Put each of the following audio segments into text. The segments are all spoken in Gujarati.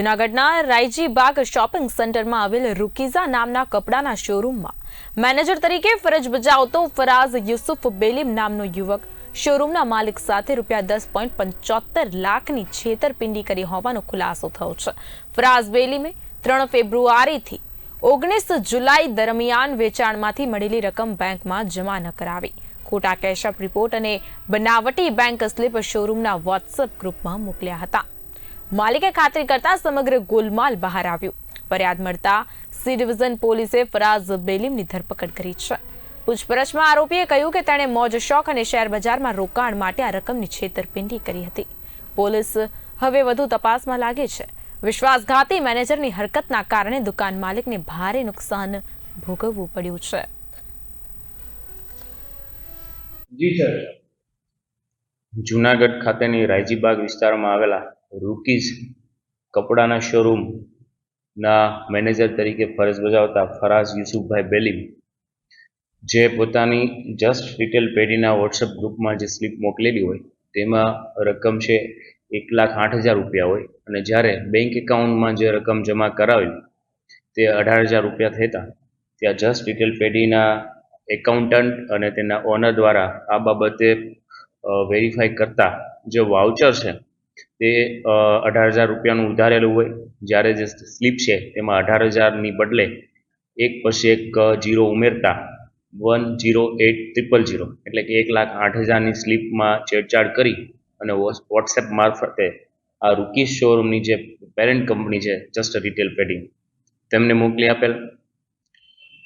જૂનાગઢના રાયજી શોપિંગ સેન્ટરમાં આવેલ રૂકીઝા નામના કપડાના શોરૂમમાં મેનેજર તરીકે ફરજ બજાવતો ફરાઝ યુસુફ બેલીમ નામનો યુવક શોરૂમના માલિક સાથે લાખની છેતરપિંડી કરી હોવાનો ખુલાસો થયો છે. ફરાઝ બેલીમે ત્રણ ફેબ્રુઆરીથી ઓગણીસ જુલાઈ દરમિયાન વેચાણમાંથી મળેલી રકમ બેંકમાં જમા ન કરાવી. ખોટા કેશઅપ રિપોર્ટ અને બનાવટી બેંક સ્લીપ શોરૂમના વોટ્સએપ ગ્રુપમાં મોકલ્યા હતા. માલિકે ખાતરી કરતા સમગ્ર ગોલમાલ બહાર આવ્યું. ફરિયાદ મળતા સી ડિવિઝન પોલીસે ફરાઝ બેલીમની ધરપકડ કરી છે. પૂછપરછમાં આરોપીએ કહ્યું કે તેણે મોજ, શોખ અને શેર બજારમાં રોકાણ માટે આ રકમની છેતરપિંડી કરી હતી. પોલીસ હવે વધુ તપાસમાં લાગે છે. વિશ્વાસઘાતી મેનેજરની હરકતના કારણે દુકાન માલિકને ભારે નુકસાન ભોગવવું પડ્યું છે. જુનાગઢ ખાતેની રાયજીબાગ વિસ્તારમાં આવેલા રૂકીઝ કપડાના શોરૂમના મેનેજર તરીકે ફરજ બજાવતા ફરાઝ યુસુફભાઈ બેલીમ જે પોતાની જસ્ટ રિટેલ પેઢીના વોટ્સઅપ ગ્રુપમાં જે સ્લીપ મોકલેલી હોય, તેમાં રકમ છે એક લાખ આઠ હજાર રૂપિયા હોય. અને જ્યારે બેંક એકાઉન્ટમાં જે રકમ જમા કરાવેલી, તે અઢાર હજાર રૂપિયા થતા, ત્યાં જસ્ટ રિટેલ પેઢીના એકાઉન્ટન્ટ અને તેના ઓનર દ્વારા આ બાબતે વેરીફાઈ કરતા જે વાઉચર છે તે અઢાર હજાર રૂપિયાનું ઉધારેલું હોય, જ્યારે જે સ્લીપ છે, તેમાં અઢાર હજારની બદલે એક પછી એક જીરો ઉમેરતા one zero eight triple zero એટલે કે એક લાખ આઠ હજારની સ્લીપમાં છેડછાડ કરી અને વોટ્સએપ મારફતે આ રૂકીશ શોરૂમની જે પેરેન્ટ કંપની છે જસ્ટ રિટેલ પેડિંગ તેમને મોકલી આપેલ.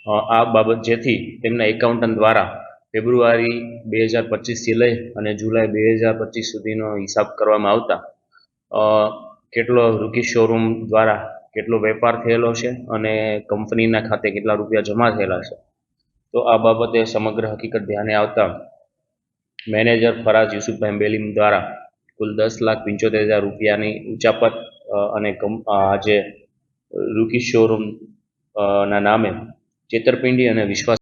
આ બાબત જેથી તેમના એકાઉન્ટન્ટ દ્વારા ફેબ્રુઆરી બે હજાર પચીસથી લઈ અને જુલાઈ બે હજાર પચીસ સુધીનો હિસાબ કરવામાં આવતા કેટલો રૂકી શોરૂમ દ્વારા કેટલો વેપાર થયેલો છે અને કંપનીના ખાતે કેટલા રૂપિયા જમા થયેલા છે. તો આ બાબતે સમગ્ર હકીકત ધ્યાને આવતા, મેનેજર ફરાજ યુસુફભાઈ બેલીમ દ્વારા કુલ દસ લાખ પંચોતેર હજાર રૂપિયાની ઉચાપત અને કંપ- આ જે રૂકી શોરૂમ ના નામે છેતરપિંડી અને વિશ્વાસ